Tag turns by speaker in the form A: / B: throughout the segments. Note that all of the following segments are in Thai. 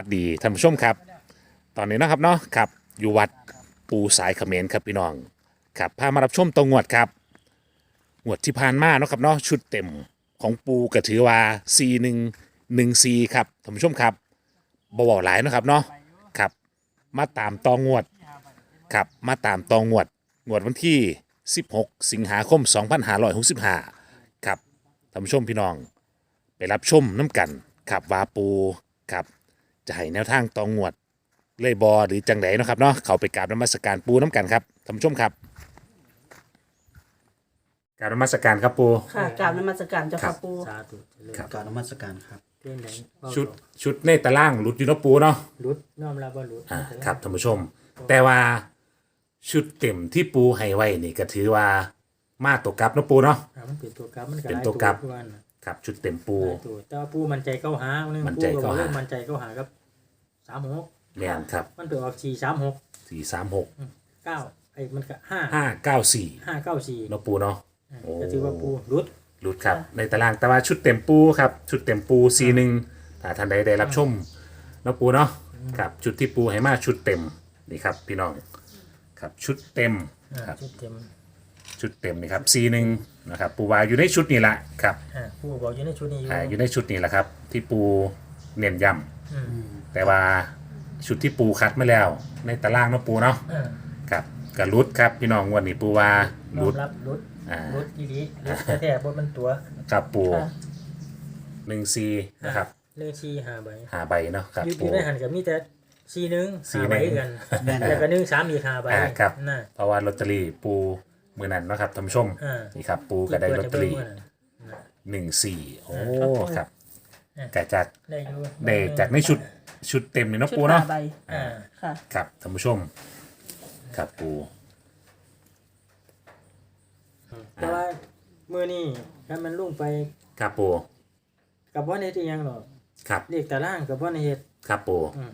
A: สวัสดีท่านผู้ชมครับ ตอนนี้นะครับเนาะครับอยู่วัดปูสายเขมรครับพี่น้องครับพามารับชมตรงงวดครับงวดที่ผ่านมาเนาะครับเนาะชุดเต็มของปูกระถือว่า C 1 1 C ครับท่านผู้ชมครับบวหลายนะครับเนาะครับมาตามตองงวดครับมาตามตองงวดงวดวันที่ 16 สิงหาคม 2565 ครับท่านผู้ชมพี่น้อง ไปรับชมน้ำกันครับวาปูครับ จะให้แนวทางตองงวด เลยบอหรือจังไดเนาะครับเนาะเขาไปกราบนมัสการปูน้ำกันครับท่านผู้ชมครับกราบนมัสการครับปู
B: ค่ะกราบนมัสการเจ้า
A: ครั
B: ค่ะ
A: บ
B: ปู
C: สาธุเจริญ
A: ครับ
D: กรารนมัสการครับ
C: เรื่องไหนเว้า
A: ชุด
C: ต่อ
A: ชุดในตารางหลุดอยู่เนาะปูเนาะ
C: รุดน้อมรับว่ารุด
A: อ่าครับท่านผู้ชม แต่ว่าชุดเต็มที่ปูให้ไว้นี่ก็ถือว่ามาตัวกลับเนาะปูเนาะ
C: อ่ามันเป็นตัวกลับมันก็
A: เป็น
C: หลาย
A: ตัวกลับ
C: ทุกวันน่ะ
A: ครับชุดเต็มปู
C: หลายตัวแต่ว่าปูมันใจเข้าหาหนึง
A: มั่น
C: ปู
A: ใจ
C: ก็บอก
A: เข้าหา
C: ว่ามันใจเข้าหาครับ สามหก
A: แม่นครับ
C: มันไปออกสี่สามหก
A: สี่สามหก
C: เก้าไอ้มันก็ห้า
A: ห้าเก้าสี่
C: ห้าเก้าสี่
A: เนาะปูเนาะโอ้
C: ก็ถือว่าปูรุด
A: หลุดครับ ในตารางแต่ว่าชุดเต็มปูครับ ชุดเต็มปูซีหนึ่งถ้าท่านใดได้รับชมเนาะปูเนาะครับชุดที่ปูให้มาชุดเต็มนี่ครับ พี่น้องครับชุดเต็ม
C: อ่า
A: ครับ
C: ชุดเต็ม
A: ชุดเต็มนี่ครับซีหนึ่งนะครับปูวาอยู่ในชุดนี้แหละครับ
C: อ่าปูบอกอยู่ในชุดนี้อยู่
A: อ่าอยู่ในชุดนี้แหละครับ ที่ปู เน้นย้
C: อืมำ
A: แต่ว่าชุดที่ปูคัดมาแล้ว ในตารางเนาะปูเนาะ
C: อ่า
A: ครับกับรุดครับพี่น้องวันนี้ปูวา
C: น้อ
A: รุ
C: ม
A: ด
C: รับรุด
A: อ่า
C: รุดอีดีรุดแท้ๆบนมันตัว
A: กับปู
B: ค่ะ
A: หนึ่งซีนะครับ
C: เลขชีหาใบ
A: หาใบเนาะครับ
C: อยู่อ
A: ปู
C: ยู่ในหันกับมีแต่สี่หนึ่ง
A: สี่
C: หา
A: หนึ่
C: ใบ
A: ง
C: กัน
D: แม่น
C: แล้วก็หนึ่งสามอีกหาใบ
A: อ่าครับ
C: น่ะ
A: เพราะว่าลอตเตอรี่ปูมือนั้นเนาะครับท่านผู้ชม
C: อ่า
A: นี่ครับปูก็ได้ลอตเตอรี่
C: ที่ปิดให้เบิ่งว่าน่ะ
A: หนึ่งสี่โอ้
B: ครับ
A: ครับ กะจาก
C: ได้อยู่
A: ได้จากในชุดชุดเต็มเลยเนาะ
B: ชุด
A: ปู
B: หา
A: เนาะ
B: ใบ
C: อ่า
B: ค่ะ
A: ครับท่านผู้ชม ครับปู
C: แต่ว่ามือนี่ถ้ามันลุ่งไป
A: ครับปู
C: กับว่าในที่ยังหรอก
A: ครับ
C: เลขตารางกับว่าในเฮ็ด
A: ครับปู
C: อืม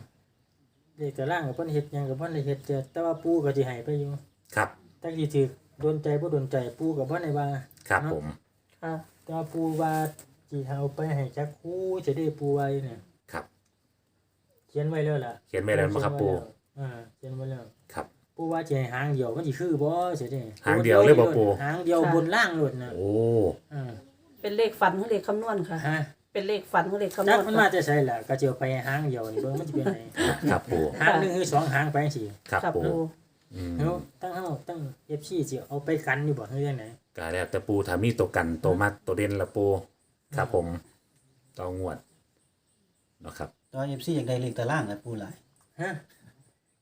C: เลขตารางกับว่าในเฮ็ดหยังกับว่าในเฮ็ดเจอแต่ว่าปูก็สิให้ไปอยู่
A: ครับ
C: ตั้งที่ถือโดนใจบ่โดนใจปูกับว่าในว่า
A: ครับผม
B: ค่ะ
C: แต่ว่าปูว่า สิเอาไปให้จักครูจะได้ปูไว้เนี่ย
A: ครับ
C: เขียนไว้แล้วล่ะ
A: เขียนไว้แล้วมั้งครับปู
C: อ่าเขียนไว้แล้ว
A: ครับ
C: ปูว่าจะให้หางเดียวมันสิคือบ่สิได้
A: หางเดียวเลยบ่ปู่
C: หางเดียวบนล่างโลดน่ะ
A: โอ้
C: อ่า
B: เป็นเลขฝันหรือเลขคำนวณค่ะ
C: ฮะ
B: เป็นเลขฝันหรือเลขคำน
C: จั
B: ว
C: ก
B: ณ
C: มันมา
B: ค่ะ
C: จะใส่ล่ะก็จะเอาไปหางเดียวนี่เบิ่งมันสิเป็นไง
A: ครับปู
C: หางหนึงคือสองหางไปจังซี่
A: ครับ
B: ค่ะ
A: ปู
B: ปู
A: อืม
C: เฮาตั้งเฮาตั้ง FC สิเอาไปกันอยู่บ่เฮ็ดจังได๋
A: ก็แล้วแต่ปูถ้ามีตัวกันตัวมัดตัวเด่นละปู ครับผมต้องงวดเนาะครับ
D: ตอนเอฟซีอยากได้เลขตารางนะปูหลาย
C: ฮะ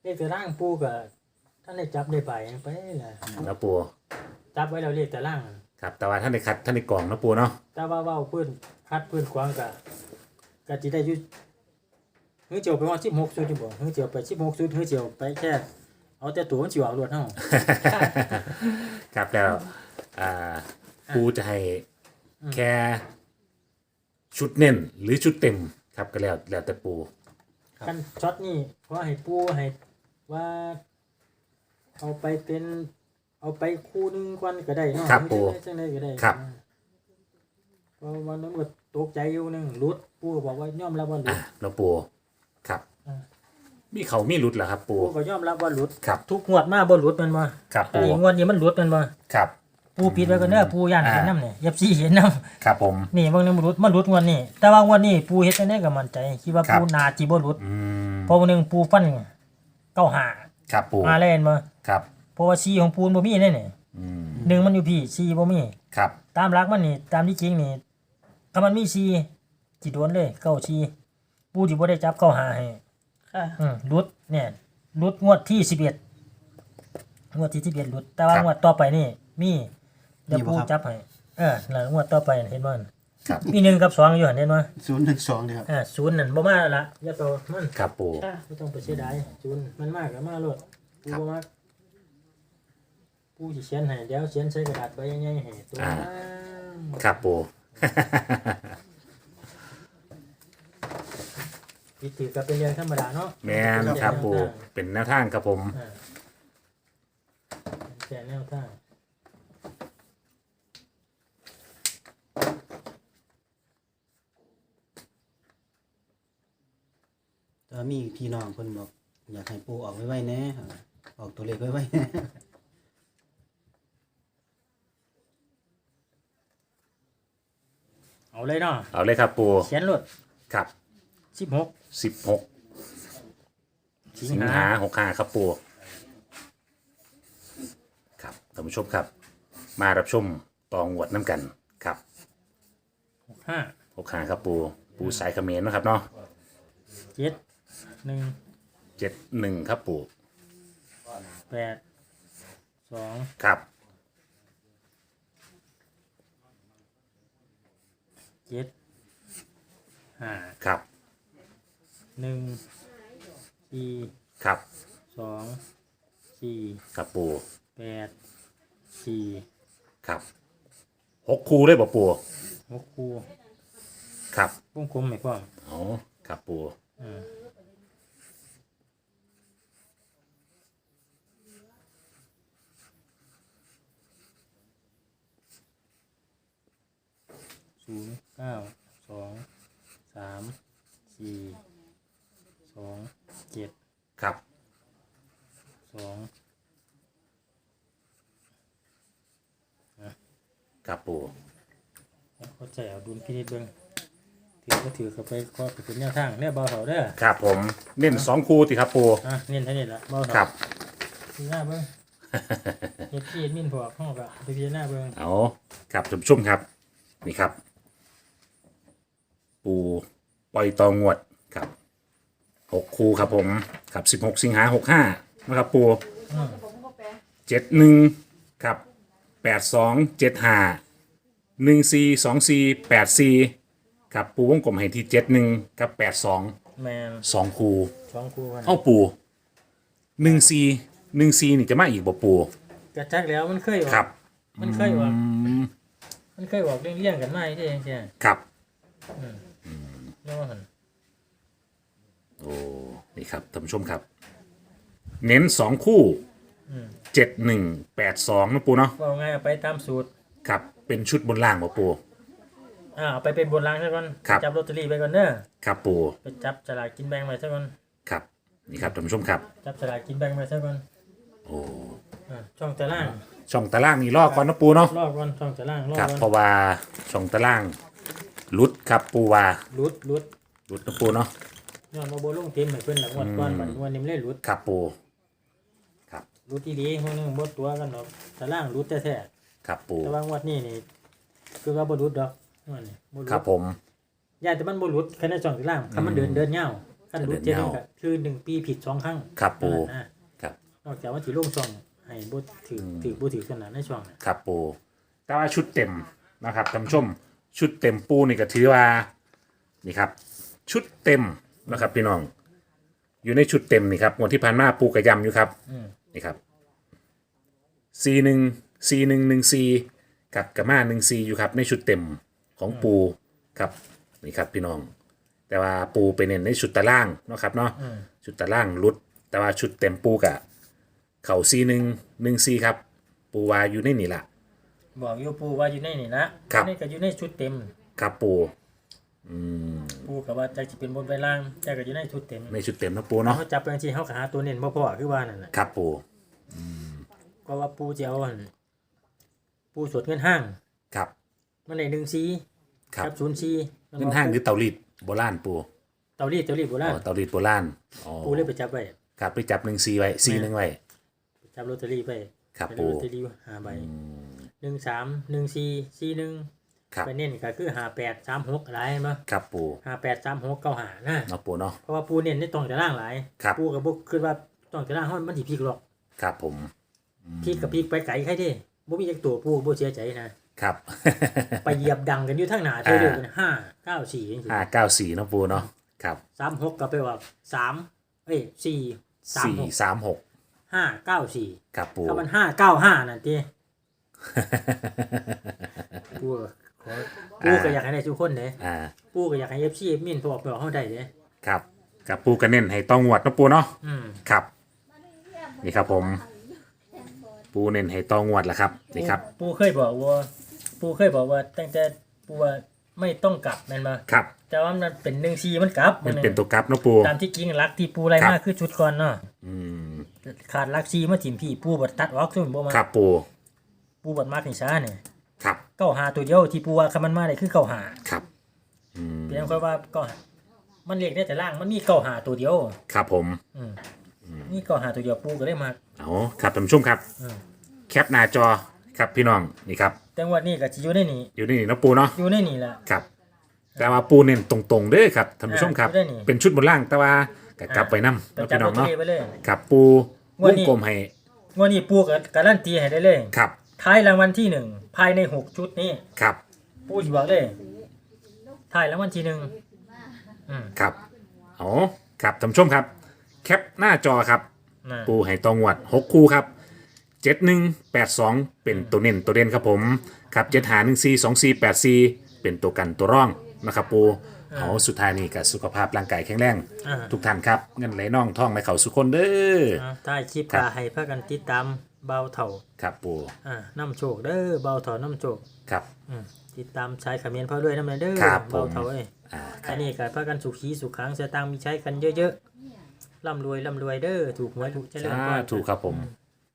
C: เลขตารางปูก็ท่านได้จับได้ไปไปล่ะ
A: แล้วปู
C: จับไว้แล้วเลขตาราง
A: ครับ แต่ว่าท่านในคัดท่านในกล่องเนาะปูเนาะ
C: แต่ว่าเว้าพื้นคัดพื้นกวางก็ก็สิได้อยู่เฮือเจียวไปว่า16ชุดนี่บ่เฮือเจียวไป16ชุดเฮือเจียวไปแค่ เอาแต่ตัวมันสิเอารวดเฮา
A: ครับแล้วอ่าปูจะให้แค่ ชุดเน้นหรือชุดเต็มครับก็แล้วแล้วแต่ปู
C: กันช็อตนี่เพราะให้ปูให้ว่า เอาไปเป็น เอาไปคู่หนึงก่อนก็ได้เนาะ
A: ครับปู
C: จังได๋ก็ได้
A: ครับ
C: เพราะวันนั้นก็ตกใจอยู่หนึงหลุดปูก็บอกว่ายอมรับว่าหลุ
A: อะ
C: ด
A: แล้วปูครับ
C: อ่า
A: มีเขามีรุดเหรอครับปู
C: ปูก็ยอมรับว่าหลุด
A: ครับ
C: ทุกงวดมาบ่หลุดแมันบ่
A: ครับปู
C: นี่งวดนี้มันหลุดแมันบ่
A: ครับ
C: ปูปิดไว้ก็เด้อปูย่านเห็นนำเนี่ยยับซี่เห็นนำ
A: ครับผม
C: นี่เบิ่งนี่มันหลุดมันหลุดงวดนี้ แต่ว่างวดนี้ปูเฮ็ดจังได๋ก็มั่นใจ คิดว่า
A: ครับ
C: ปูน่าจิบ่หลุด
A: อืม
C: เพราะวันหนึงปูฟันเก้าหา
A: ครับปู
C: มาแล้วเห็นบ่
A: ครับ
C: เพราะว่าซีของปูนบ่มีแน่นี่
A: อืม
C: หนึ่งมันอยู่พี่ซีบ่มี
A: ครับ
C: ตามหลักมันนี่ตามที่จริงนี่ถ้ามันมีซีจิโดนเลยเก้าซีปูที่บ่ได้จับเก้าหาให้
B: ค่ะ
C: อืมรุดเนี่ยรุดงวดที่สิบเอ็ดงวดที่สิบเอ็ดรุด แต่ว่างวดต่อไปนี่ มีเดี๋ยวปูจับให้เออแล้วงวดต่อไปเห็นบ่
A: ครับ
C: มีหนึ่งกับสองอยู่หั่นเห็นบ่
D: ศูนย์ถึงสองเนี่ยครับ
C: อ่าศูนย์นั่นบ่มาแล้วละอย่าไปเอามัน
A: ครับปู
B: ค่ะ
C: ไม่ต้องไปเสียดายศูนย์มันมากก็มาโลดปู
A: ครับ
C: บ่มากปูสิเขียนให้เดี๋ยวเขียนใส่กระดาษใบใหญ่ๆให้ตัว
A: อ่า
C: นั้น
A: ครับปู
C: ผิดถือก็เป็นเรื่องธรรมดาเนาะ
A: แม่นครับปู เป็นแนวทางครับผม
C: อ่าเป็นแต่แนวทาง
D: แต่ว่ามีพี่น้องเพิ่นบอก อยากให้ปูออกไว้ๆแหน่ออกตัวเลขไว้ๆแหน่
C: เอาเลยเนาะ
A: เอาเลยครับปู
C: เขียนรถ
A: ครับ
C: สิบหก
A: สิบหก
C: สิ
A: สิ
C: ง
A: ง
C: หา
A: หาหกห้าครับปูครับท่านผู้ชมครับ มารับชมตองหวดน้ำกันครับ
C: หกห้า
A: หกห้าครับปูปูสายเขมรนะครับเนาะ
C: เจ็ด หนึ่ง
A: เจ็ดหนึ่งครับปู
C: แปดสอง
A: ครับ
C: เจ็ดห้า
A: ครับ
C: หนึ่งสี่
A: ครับ
C: สองสี่
A: ครับปู
C: แปดสี่
A: ครับหกคูเลยบ่ปู
C: หกคู่
A: ครับ
C: วงกลมไหมพ่อ
A: อ๋อครับปู
C: อืมศูนย์เก้าสองสามสี่สองเจ็ด
A: ครับ
C: สอง
A: ครับปู
C: เข้าใจเอาดุลพินิจเบิ้งถือก็ถือเข้าไปก็เป็นแนวทางเนี่ยเบาเถาเด้อ
A: ครับผมเน้นสองคูติครับปู
C: อะเน้นเท่านี้ละเบาเถา
A: ครับ
C: พิจารณาเบิ้งเฮ็ดที่เฮ็ดมินพวกห้องก็ไปพิจารณาเบิ้ง
A: เอาครับท่านผู้ชมครับ นี่ครับ ปูปล่อยตองวดครับหกคูครับผมครับสิบหกสิงหาหกห้านะครับปู
C: อืม
A: เจ็ดหนึ่งครับ แปดสองเจ็ดห้าหนึ่งสี่สองสี่แปดสี่ครับปูวงกลมให้ที่เจ็ดหนึ่งกับแปดสอง
C: แมน
A: สองคู
C: สองคู่กัน
A: เอ้าปูหนึ่งสี่หนึ่งสี่นี่จะมาอีกบ่ปู
C: กระจักแล้วมันเคยออก
A: ครับ
C: มันเคยออก
A: อืม
C: มันเคยออกเลี่ยงๆกันมาใช่ใช่
A: ครับ
C: เรียกว่าหัน
A: โอ้ นี่ครับท่านผู้ชมครับ เน้นสองคู่ เจ็ดหนึ่งแปดสองนะปูเนาะ
C: ว่าไงเอาไปตามสูตร
A: ครับเป็นชุดบนล่างบ่ปู
C: อ่าเอาไปเป็นบนรางซะก่อน
A: ครับ
C: จับลอตเตอรี่ไปก่อนเด้อ
A: ครับปู
C: ไปจับฉลากกินแบ่งไปซะก่อน
A: ครับนี่ครับท่านผู้ชมครับ
C: จับฉลากกินแบ่งไปซะก่อน
A: โอ้
C: อ่าช่องตาราง
A: ช่องตารางนี่ลอกก่อนนะปูเนาะ
C: รอบก่อนช่องตารางรอบ
A: ครับ
C: ก่อน
A: เพราะว่าช่องตารางลุดครับปูว่า
C: รุดรุด
A: ลุดนะปูเนาะ
C: ย้อนมาโบลงเต็มให้เพิ่นหลังวันก่อนบัดวันนี้ไม่ได้รุด
A: ครับปูค รับ
C: รุดที่ดีเพราะนึงบ่ตัวกันดอกตารางรุดแท้
A: ครับปู
C: ๆแต่ว่างวดนี้นี่คือว่าบ่รุดดอกงวดนี้บ่รุด
A: ครับผม
C: ย่าแต่มันบ่รุดแค่ในช่องตารางคันมันเดินเดินยาวคันรุด
A: เดิ
C: เจ็ด
A: น
C: นึ
A: ยาว
C: งก็คือหนึ่งปีผิดสองครั้ง
A: ครับปู
C: นั่นน่ะ
A: ครับ
C: นอกจากว่าสิลงช่องให้บ่ถือถือบ่ถือขนาดในช่องน่ะ
A: ครับปูแต่ว่าชุดเต็มนะครับท่านผู้ชม ชุดเต็มปูนี่ก็ถือว่า นี่ครับ ชุดเต็มนะครับพี่น้อง อยู่ในชุดเต็มนี่ครับงวดที่ผ่านมาปูกระยำอยู่ครับ
C: อืม
A: นี่ครับซีหนึ่งซีหนึ่งหนึ่งซีกับกระมาหนึ่งซีอยู่ครับในชุดเต็มของปูครับนี่ครับพี่น้อง แต่ว่าปูไปเน้นในชุดตารางเนาะครับเนาะ
C: อืม
A: ชุดตารางรุด แต่ว่าชุดเต็มปูกะเข่าซีหนึ่งหนึ่งซีครับ ปูวาอยู่ในนี่ละ
C: บอกอยู่ปูว่าอยู่ในนี่นะครับนี่ก็อยู่ในชุดเต็ม
A: ครับปู อืม
C: ปูก็ว่าจักสิเป็นบนไปล่างแต่ก็อยู่ในชุดเต็ม
A: ในชุดเต็มนะปูเนาะ
C: เขาจับไปจังซี่เขาก็หาตัวเน้นบ่พอคือว่านั่นน่ะ
A: ครับปู
C: ก็ว่าปูจะเอาอันปูสดเงินห้าง
A: ครับ
C: มันได้1ซี
A: ครับ
C: กับ0ซี
A: เงินห้างหรือเตารีดโบราณปู
C: เตารีดเตารีดโบราณ
A: อ๋อเตารีดโบราณอ๋อ
C: ปูเลยไปจับไว้
A: ครับไปจับหนึ่งซีไว้ซีหนึ่งไว้
C: จับลอตเตอรี่ไป
A: ครับ
C: ไป
A: ปู
C: ลอตเตอรี่หาใบหนึ่งสามหนึ่งสี่สี่หนึ่ง
A: ครับ
C: ไปเน้นก็คือหาแปดสามหกหลายมั้ย
A: ครับปู
C: หาแปดสามหกเก้าหานะ
A: เนาะปูเนาะ
C: เพราะว่าปูเน้นในตรงจะล่างหลาย
A: ครับ
C: ปูกับบุกคือว่าตรงจะล่างเขามันสิพลิกหรอก
A: ครับผม
C: พลิกกับพลิกไปไกลใครเด้บ่มีจักตัวปูบ่เสียใจนะครับ ไปเหยียบดังกันอยู่ทางหน้าเธอเดียวกันห้าเก้าสี่จังซี่
A: ห้าเก้าสี่เนาะปูเนาะ ครับ
C: สามหกก็ไปว่าสามเอ้ยสี่สาม
A: สี่
C: หก
A: สามหก
C: ห้าเก้าสี่
A: ครับปู
C: ถ้ามันห้าเก้าห้านั่นติปูก็ขอ ปูก็อยากให้ได้ทุกคนเด้
A: อ่า
C: ปูก็อยากให้เอฟซีมินพวกเปล่าเขาได้เด้
A: ครับกับปูกระเน้นให้ต้องงวดเนาะปูเนาะ
C: อืม
A: ครับ นี่ครับผม ปูเน้นให้ต้องงวดละครับ นี่ครับ
C: ปูเคยบอกว่า ปูเคยบอกว่า ตั้งแต่ปูว่าไม่ต้องกลับแม่นบ่
A: ครับ
C: แต่ว่ามันเป็นหนึ่งซีมันกลับ
A: มัน
C: หง
A: เป็นตัวกลับเนาะปู
C: ตามที่จริงรักที่ปูไร
A: ครับ
C: มากคือชุดก่อนเนาะ
A: อืม
C: ขาดรักซีมาถิ่มพี่ปูบดตัดออกซุ่มบ่มา
A: ครับปู
C: ปูบดมากนี่ซ่าเนี่ย
A: ครับ
C: เก้าหาตัวเดียวที่ปูว่าคำมันมาได้คือเก้าหา
A: ครับอืม
C: เพียงค่อยว่าก็มันเรียกได้แต่ล่างมันมีเก้าหาตัวเดียว
A: ครับผม
C: อืมมีเก้าหาตัวเดียวปูก็ได้มาก
A: เอาครับท่านผู้ชมครับ
C: อืม
A: แคปหน้าจอครับพี่น้องนี่ครับ
C: แต่งวดนี้ก็สิอยู่ในนี่
A: อยู่นี่เนาะปูเนาะ
C: อยู่ในนี่แหละ
A: ครับ แต่ว่าปูเน้นตรงๆเด้อครับท่านผู้ชมครับ
C: อ่าอยู่ได้นี่
A: เป็นชุดบนล่างแต่ว่าก็กลับไปนํ
C: แต่
A: เนาะ
C: จับ
A: พี่น้
C: ล
A: อ
C: องตเตอ
A: เนาะ
C: รี่ไปเลย
A: ครับปู
C: ง
A: ว
C: วด
A: ง
C: นี้
A: กลมให้
C: งวดนี้ปูก็การันตีให้ได้เลย
A: ครับ
C: ท้ายรางวัลที่หนึ่งภายในหกชุดนี้
A: ครับ
C: ปูสิบอกเลยท้ายรางวัลที่หนึ่งอืม
A: ครับเอาครับท่านผู้ชมครับ แคปหน้าจอครับ
C: น่ะ
A: ปูให้ตองวดหกคู่ครับเจ็ดหนึ่งแปดสองเป็นตัวเน้นตัวเด่นครับผมครับเจ็ดหาหนึ่งสี่สองสี่แปดสี่เป็นตัวกันตัวร่องนะครับปูเอาสุดท้ายนี่กับสุขภาพร่างกายแข็งแรง
C: อ่า
A: ทุกท่านครับ เงินไหลน่องท่องไหลเข่าสุขคนเด้อ
C: อ่าท้ายคลิป
A: ครับ
C: กาให้พากันติดตาม เบาเถ่า
A: ครับปู
C: อ่าน้ำโชคเด้อเบาเถ่าน้ำโชค
A: ครับ
C: อืมติดตามใช้ขมิ้นพ่อด้วยน้ำมันเด้อ
A: ครับผม
C: เบาเถ่าเอ้ย
A: อ่า
C: อันนี้ก็พากันสุขีสุขขังเสียตังค์มีใช้กันเยอะๆร่ำรวยร่ำรวยเด้อถูกหวยถูกเจริญ
A: อ่า
C: พร
A: ถูกครับผม
C: อืม